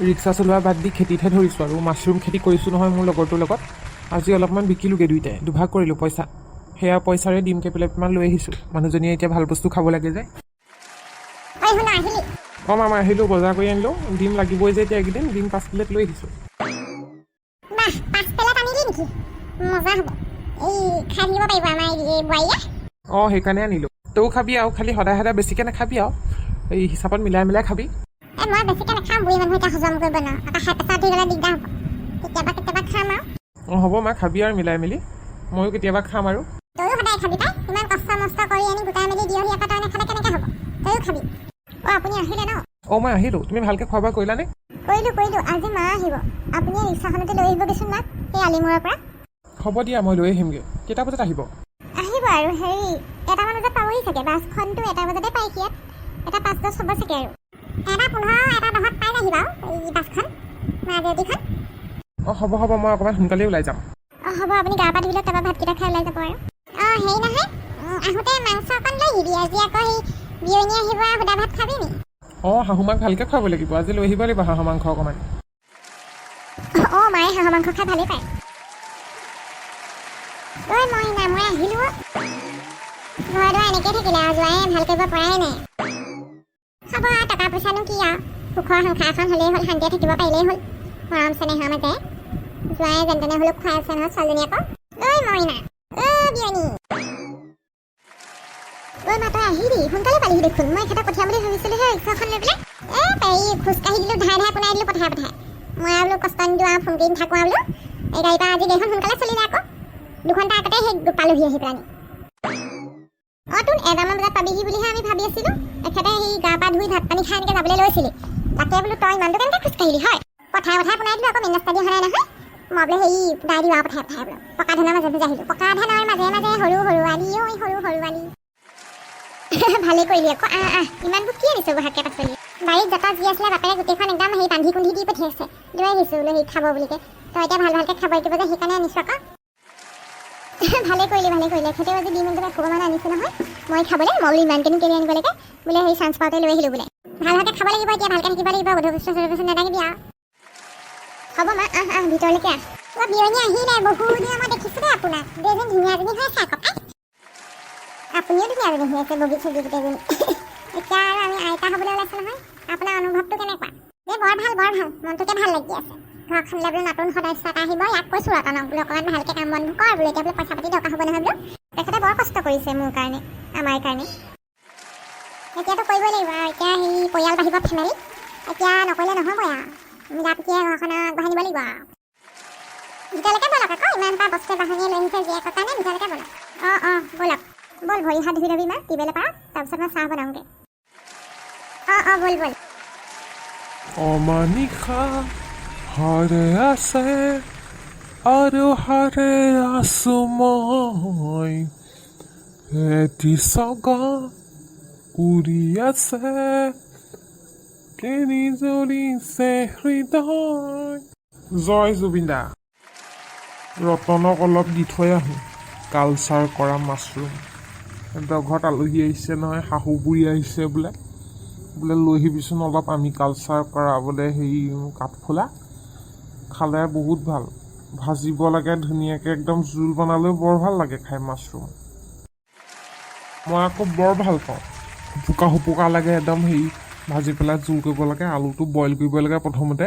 Rickshaw চলোৱা বাদ দি খেতিতহে ধৰিছোঁ আৰু মাছৰুম খেতি কৰিছোঁ নহয় মোৰ লগৰটোৰ লগত। আজি অলপমান বিকিলোগৈ দুইটাই দুভাগ কৰিলোঁ পইচা। সেয়া পইচাৰে ডিম কেইপ্লেটমান লৈ আহিছোঁ। মানুহজনীয়ে এতিয়া ভাল বস্তু খাব লাগে যে। অঁ মামা আহিলোঁ বজাৰ কৰি আনিলোঁ। ডিম লাগিবই যে এতিয়া এইকেইদিন ডিম পাঁচ প্লেট লৈ আহিছোঁ। অঁ সেইকাৰণে আনিলোঁ। তইও খাবি আৰু খালি সদায় সদায় বেছিকৈ নাখাবি আৰু। এই হিচাপত মিলাই মিলাই খাবি। মই বেছিকৈ নাখাম বুঢ়ী মানুহ এতিয়া হজম কৰিব নোৱাৰোঁ আকৌ খাই পেছা উঠি গ'লে দিগদাৰ হ'ব কেতিয়াবা কেতিয়াবা খাম আৰু অঁ হ'ব মা খাবি আৰু মিলাই মেলি ময়ো কেতিয়াবা খাম আৰু তয়ো সদায় খাবি পাই ইমান কষ্ট মষ্ট কৰি আনি গোটাই মেলি দিয়হি আকৌ তই নাখালে কেনেকৈ হ'ব তয়ো খাবি অ' আপুনি আহিলে ন অঁ মই আহিলোঁ তুমি ভালকৈ খোৱা বোৱা কৰিলানে কৰিলোঁ কৰিলোঁ আজি মা আহিব আপুনি ৰিক্সাখনতে লৈ আহিবগৈচোন মাক সেই আলিমূৰৰ পৰা হ'ব দিয়া মই লৈ আহিমগৈ কেইটা বজাত আহিব আহিব আৰু হেৰি এটামান বজাত পাবহি চাগে বাছখনতো এটা বজাতে পাইহি ইয়াত এটা পাঁচ দহ হ'ব চাগে আৰু এটা পোন্ধৰ এটা দহত পাই যাহি বাৰু এই বাছখন মাজুলীখন অঁ হ'ব হ'ব মই অকণমান সোনকালেই ওলাই যাম। অঁ হ'ব আপুনি গা পা ধুই লওক তাৰপৰা ভাতকেইটা খাই ওলাই যাব আৰু। অঁ হেৰি নহয় আহোঁতে মাংস অকণ লৈ আহিবি আজি আকৌ সেই বিয়নী আহিব আৰু সুদা ভাত খাবি নি? অঁ শাহুমাক ভালকৈ খুৱাব লাগিব আজি লৈ আহিব লাগিব হাঁহৰ মাংস অকণমান। অঁ মায়ে হাঁহৰ মাংস খাই ভালেই পায়। ঐ মই না মই আহিলোঁ। ঘৰ দুৱাৰ এনেকৈ থাকিলে আৰু যোৱাই ভাল কৰিব পৰাই নাই। হ'ব টকা পইচানো কি আৰু? সুখৰ সংসাৰ এখন হ'লেই হ'ল শান্তিয়ে থাকিব পাৰিলেই হ'ল। মৰম চেনেহৰ মাজেৰে যোৱাই যেন তেনে হ'লেও খুৱাই আছে নহয় ছোৱালীজনী আকৌ। ঐ মইনা ঐ মা তই আহিবি? সোনকালে পালিহি দেখোন। মই এখেতক পঠিয়াম বুলি ভাবিছিলোঁহে ৰিক্সাখন লৈ পেলাই। এ পেৰি খোজকাঢ়ি দিলোঁ ধাই ধাই পোনাই দিলোঁ পঠাই পঠাই মই আৰু বোলো কষ্ট নিদিওঁ আৰু ফোন কৰি নাথাকোঁ আৰু বোলো। এই গাড়ীৰ পৰা আজি গাড়ীখন সোনকালে চলিলে আকৌ। দুঘণ্টা আগতে সেই পালোহি আহি পেলাই পাবিহি বুলিহে আমি ভাবি আছিলোঁ। এখেতে সেই গা পা ধুই ভাত পানী খাই এনেকৈ যাবলৈ লৈছিলি। তাকে বোলো তই ইমানটো কেনেকৈ খোজকাঢ়িলি হয়? পঠাই পঠাই পোনাই দিলোঁ আকৌ মেইন ৰাস্তা দি অহা নাই নহয়। মই বোলে হেৰি দাই দিওঁ আৰু পঠাই পঠাই বোলো। পকা ধানৰ মাজে মাজে আহিলোঁ। পকা ধানৰ মাজে মাজে সৰু সৰু আলি ঐ সৰু সৰু আলি। ভালে কৰিলি আকৌ। আহ আহ ইমানবোৰ কি আনিছ শাকে পাচলি? বাৰীত জটা যি আছিলে বাপেৰে গোটেইখন একদম সেই বান্ধি কুন্ধি দি পঠিয়াইছে। লৈ আহিছোঁ বোলে সেই খাব বুলিকে। তই এতিয়া ভাল ভালকৈ খাব দিব যে সেইকাৰণে আনিছোঁ আকৌ। ভালে কৰিলি ভালে কৰিলি। এখেতেও আজি দিম একেবাৰে ভগৱান আনিছে নহয়। মই খাবলৈ মই বোলো ইমানকেনো কেলে আনিব বোলে সেই চান্স পাওঁতে লৈ আহিলোঁ বোলে। ভাল ভালকৈ খাব লাগিব এতিয়া ভালকৈ থাকিব লাগিব গধুৰ বস্তু নাথাকিবি আৰু। হ'ব মা আহ আহ ভিতৰলৈকে আহ। অ' বিয়নী আহিলে বহু দিনৰ মই দেখিছোঁ দেই আপোনাক দুইজনী ধুনীয়াজনী হৈ আছে আকৌ আপুনিও ধুনীয়াজনী হৈ আছে বগী চগী গোটেইজনী। এতিয়া আৰু আমি আইতা হ'বলৈ ওলাইছোঁ নহয়। আপোনাৰ অনুভৱটো কেনেকুৱা? এই বৰ ভাল বৰ ভাল মনটোকে ভাল লাগি আছে। ঘৰখনলৈ বোলে নতুন সদস্য এটা আহিব ইয়াক কৈছোঁ ৰতনক বোলে অকণমান ভালকৈ কাম বনবোৰ কৰ বোলে এতিয়া বোলে পইচা পাতি দৰকাৰ হ'ব নহয় বোলো। তেখেতে বৰ কষ্ট কৰিছে মোৰ কাৰণে আমাৰ কাৰণে। এতিয়াতো কৰিবই লাগিব আৰু এতিয়া সেই পৰিয়াল বাঢ়িব ফেমিলি এতিয়া নকৰিলে নহ'বই আৰু প্ৰীতিৰে ঘৰখন আগবঢ়াই নিব লাগিব আৰু। ভিতৰলৈকে ব'লক আকৌ ইমান এটা বস্তু বাহনীয়ে লৈ আহিছে জীয়েকৰ কাৰণে ভিতৰলৈকে ব'লক। অঁ অঁ ব'লক। ব'ল ভৰি হাত ধুই ল'বি মা টিউবেলৰ পৰা তাৰপিছত মই চাহ বনাওঁগৈ। অঁ অঁ ব'ল ব'ল। অমানিশা। হাৰে আছে আৰু হাৰে আছো মই এটি চগা উৰি আছে কেনি জ্বলিছে হৃদয় জয় জুবিন ৰতনক অলপ দি থৈ আহোঁ কালচাৰ কৰা মাছৰুম সিহঁতৰ ঘৰত আলহী আহিছে নহয় শাহু বুঢ়ী আহিছে বোলে বোলে লৈ আহিবিচোন অলপ আমি কালচাৰ কৰা বোলে হেৰি কাঠফুলা খালে বহুত ভাল। ভাজিব লাগে ধুনীয়াকৈ একদম জোল বনালেও বৰ ভাল লাগে খাই মাছৰুম। মই আকৌ বৰ ভাল পাওঁ। শুপোকা শুপোকা লাগে একদম হেৰি ভাজি পেলাই জোল কৰিব লাগে আলুটো বইল কৰিব লাগে প্ৰথমতে।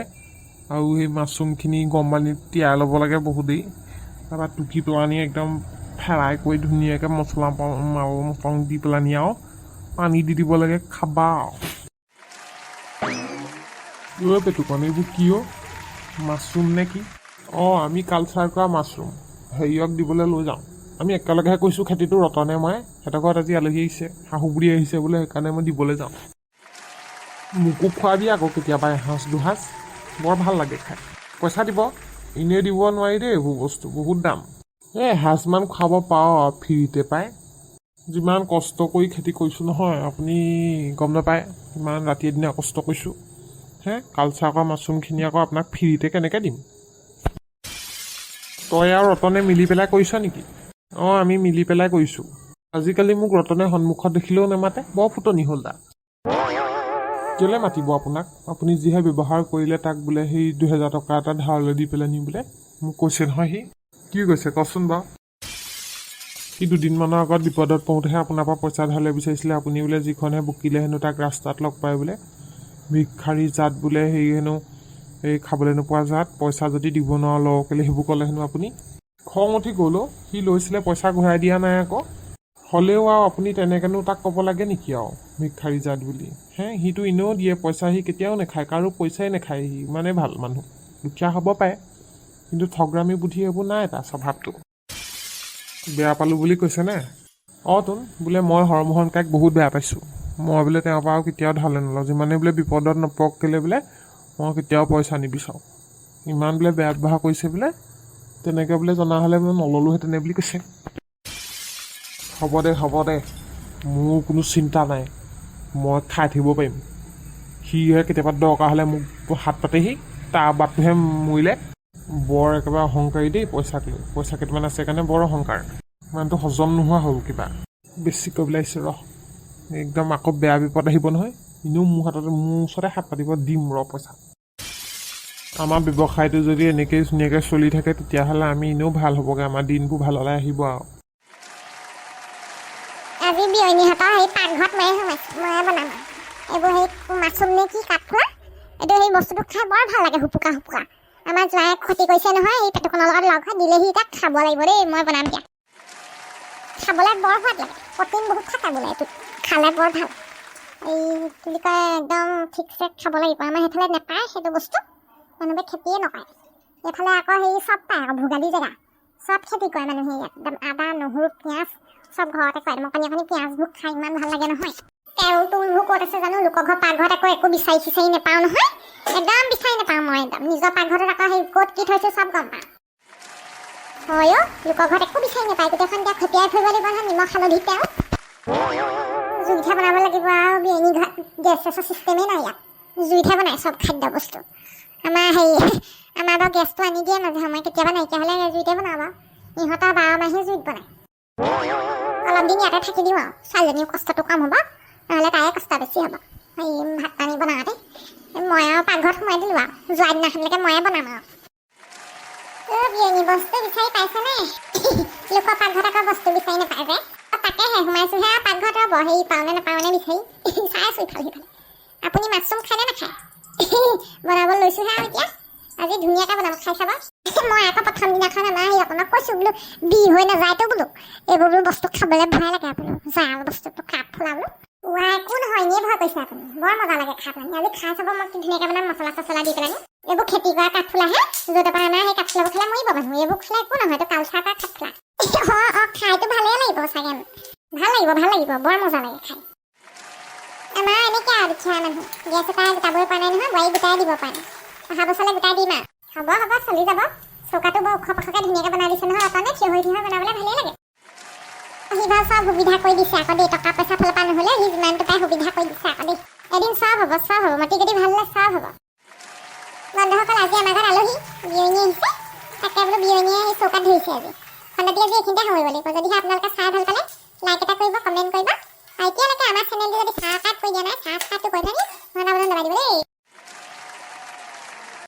আৰু সেই মাছৰুমখিনি গৰম পানীত তিয়াই ল'ব লাগে বহুত দেৰি তাৰপৰা টুকি পেলানি একদম ফ্ৰাই কৰি ধুনীয়াকৈ মাল মছলা দি পেলানি আৰু পানী দি দিব লাগে খাবা। আৰু পেটুকণ এইবোৰ কি অ' মাছৰুম নে কি? অঁ আমি কালচাৰ কৰা মাছৰুম। হেৰিয়ক দিবলৈ লৈ যাওঁ। আমি একেলগেহে কৈছোঁ খেতিটো ৰতনে মই সিহঁতৰ ঘৰত আজি আলহী আহিছে শাহু বুঢ়ী আহিছে বোলে সেইকাৰণে মই দিবলৈ যাওঁ। মোকো খোৱাবি আকৌ কেতিয়াবা এসাঁজ দুসাঁজ। বৰ ভাল লাগে খাই। পইচা দিব। এনেই দিব নোৱাৰি দেই এইবোৰ বস্তু বহুত দাম। এই এসাঁজমান খুৱাব পাওঁ আৰু ফ্ৰীতে পায়। যিমান কষ্ট কৰি খেতি কৰিছোঁ নহয় আপুনি গম নাপায়। ইমান ৰাতি এদিনীয়া কষ্ট কৰিছোঁ। হে কালচাৰ কৰা মাছৰুমখিনি আকৌ আপোনাক ফ্ৰীতে কেনেকৈ দিম? তই আৰু ৰতনে মিলি পেলাই কৰিছ নেকি? অঁ আমি মিলি পেলাই কৰিছোঁ। আজিকালি মোক ৰতনে সন্মুখত দেখিলেও নেমাতে বৰ ফুটনি হ'ল তাৰ কেলৈ মাতিব আপোনাক? আপুনি যিহে ব্যৱহাৰ কৰিলে তাক বোলে সেই দুহেজাৰ টকা এটা ধাৰলৈ দি পেলাই নি বোলে? মোক কৈছে নহয় সি। কি কৈছে কচোন বাৰু? সি দুদিনমানৰ আগত বিপদত পৰোঁতেহে আপোনাৰ পৰা পইচা ধাৰলৈ বিচাৰিছিলে। আপুনি বোলে যিখনহে বকিলে হেনো তাক ৰাস্তাত লগ পাই বোলে। ভিক্ষাৰী জাত বোলে হেৰি হেনো এই খাবলৈ নোপোৱা জাত পইচা যদি দিব নোৱাৰো লওঁ কেলৈ সেইবোৰ ক'লে হেনো আপুনি? খং উঠি গ'ল সি লৈছিলে পইচা ঘূৰাই দিয়া নাই আকৌ। হ'লেও আৰু আপুনি তেনেকেনো তাক ক'ব লাগে নেকি আৰু ভিক্ষাৰী জাত বুলি? হে সিটো এনেও দিয়ে পইচা সি কেতিয়াও নাখায় কাৰো পইচাই নাখায় সি ইমানেই ভাল মানুহ। দুখীয়া হ'ব পাৰে কিন্তু ঠগৰামী বুদ্ধি এইবোৰ নাই তাৰ স্বভাৱটো। বেয়া পালোঁ বুলি কৈছেনে অঁ তোন বোলে মই হৰমোহন কাইক বহুত বেয়া পাইছোঁ। মই বোলে তেওঁৰ পৰা আৰু কেতিয়াও ধাৰলৈ নলওঁ। যিমানে বোলে বিপদত নপৰক কেলৈ বোলে মই কেতিয়াও পইচা নিবিচাৰোঁ। ইমান বোলে বেয়া ব্যৱহাৰ কৰিছে বোলে তেনেকৈ বোলে জনা হ'লে বোলে নল'লোহেঁতেনে বুলি কৈছে। হ'ব দে হ'ব দে মোৰ কোনো চিন্তা নাই। মই খাই থাকিব পাৰিম। সিহে কেতিয়াবা দৰকাৰ হ'লে মোক হাত পাতেহি তাৰ বাটটোহে মৰিলে। বৰ একেবাৰে অহংকাৰী দেই পইচাক লৈ পইচা কেইটামান আছে কাৰণে বৰ অহংকাৰ। মানুহটো হজম নোহোৱা হ'ল কিবা। বেছি কৈ পেলাইছে ৰহ। একদম আকৌ বেয়া বিপদ আহিব নহয়। এনেও মোৰ হাততে মোৰ ওচৰতে হাত পাতিব দিম ৰ পইচা। আমাৰ ব্যৱসায়টো যদি এনেকৈ ধুনীয়াকৈ চলি থাকে তেতিয়াহ'লে আমি এনেও ভাল হ'বগৈ। আমাৰ দিনবোৰ ভাললৈ আহিব আৰু। খাবলৈ বৰ সোৱাদ লাগে প্ৰটিন বহুত থাকে বোলে এইটোত। খালে বৰ ভাল। এই কি বুলি কয় একদম ঠিকছে খাব লাগিব। আমাৰ সেইফালে নাপায় সেইটো বস্তু। মানুহে খেতিয়ে নকৰে। এইফালে আকৌ হেৰি চব পায় আকৌ ভোগালী জেগা। চব খেতি কৰে মানুহে ইয়াত। একদম আদা নহৰু পিঁয়াজ চব ঘৰতে কৰে। মই পানী পানী পিঁয়াজবোৰ খাই ইমান ভাল লাগে নহয়। তেল তুলবোৰ ক'ত আছে জানো? লোকৰ ঘৰ পাকঘৰত আকৌ একো বিচাৰি চিচাৰি নাপাওঁ নহয়। একদম বিচাৰি নাপাওঁ মই একদম। নিজৰ পাকঘৰত আকৌ সেই ক'ত কি থৈছোঁ চব গম পাওঁ। হয় অ' লোকৰ ঘৰত একো বিচাৰি নাপায়। গোটেইখন এতিয়া খটিয়াই ফুৰিব লাগিব নহয় নিমখ হালধি তেল। জুইতহে বনাব লাগিব আৰু বিয়নী ঘৰত গেছ চেছৰ চিষ্টেমেই নাই ইয়াত। জুইতহে বনায় চব খাদ্য বস্তু। আমাৰ হেৰি আমাৰ বাৰু গেছটো আনি দিয়ে মাজে সময়ে কেতিয়াবা নাইকিয়া হ'লে জুইতে বনাওঁ বাৰু। ইহঁতৰ বাৰ মাহে জুইত বনায়। অলপ দিন ইয়াতে থাকি দিওঁ আৰু। ছোৱালীজনীও কষ্টটো কম হ'ব নহ'লে তাৰে কষ্ট বেছি হ'ব। এই ভাত পানী বনাওঁতে মই আৰু পাকঘৰত সোমাই দিলোঁ আৰু। যোৱা দিনাখনলৈকে ময়ে বনাম আৰু। অ' বিয়নী বস্তু বিচাৰি পাইছেনে? লোকৰ পাকঘৰত আকৌ বস্তু বিচাৰি নাপায় যে। তাকেহে সোমাইছোঁহে আৰু পাকঘৰত ৰ'ব। হেৰি পাওঁনে নাপাওঁনে বিচাৰি। চাইছোঁ ইফালে সিফালে। আপুনি মাছৰুম খায়নে নাখায়? বনাব লৈছোঁহে আৰু এতিয়া। আজি ধুনীয়াকৈ বনাব। খাই চাব। মই আকৌ প্ৰথম দিনাখন সেই আপোনাক কৈছোঁ বোলো বি হৈ নাযায়তো বোলো। এইবোৰ বোলো বস্তু খাবলৈ ভয় লাগে বোলো জাল বস্তুটো কাপ ফুলা বোলো ওৱা একো নহয়। এনেই ভয় কৰিছে আপুনি। বৰ মজা লাগে খাই পেলাই আজি খাই চাব মই ধুনীয়াকৈ বনাম মছলা চছলা দি পেলাই এইবোৰ খেতি কৰা কাঠফুলাহে য'ৰ পৰা আমাৰ সেই কাঠফুলাবোৰ খালে মৰিব মানুহ। এইবোৰ খালে একো নহয়। এইটো কালচাৰ কৰা কাঠফুলা। খাইতো ভালেই লাগিব চাগে। ভাল লাগিব ভাল লাগিব। বৰ মজা লাগে খাই। আমাৰ এনেকৈ আৰু দুখীয়া মানুহ। গেছ এটা গোটাবই পৰা নাই নহয় বোৱাৰী গোটাই দিব পৰা অহা বছৰলৈ গোটাই দিম আৰু। হ'ব হ'ব চলি যাব। চৌকাটো বৰ ওখ পাখকৈ ধুনীয়াকৈ বনাই দিছে নহয় অকণে থিয় হৈ থিয় বনাবলৈ ভালেই লাগে। বাৰু চব সুবিধা কৰি দিছে আকৌ দেই। টকা পইচা ফালৰ পৰা নহ'লে সি যিমানটো পাই সুবিধা কৰি দিছে আকৌ দেই। এদিন চব হ'ব চব হ'ব। মাটি যদি ভাল হ'লে চব হ'ব। বন্ধুসকল আজি আমাৰ ঘৰত আলহী। বিয়নী আহিছে। তাকে বোলো বিয়নীয়ে সেই চৌকাত ধৰিছে আজি। খণ্ডটি আজি এইখিনিতে সামৰিব লাগিব যদিহে আপোনালোকে চাই ভাল পালে লাইক এটা কৰিব কমেণ্ট কৰিব। আৰু এতিয়ালৈকে আমাৰ চেনেলটো যদি চাহ কাট কৰি দিয়া নাই চাহ কাটটো কৰি থাকি ঘণ্টা বজাত দবাই দিব দেই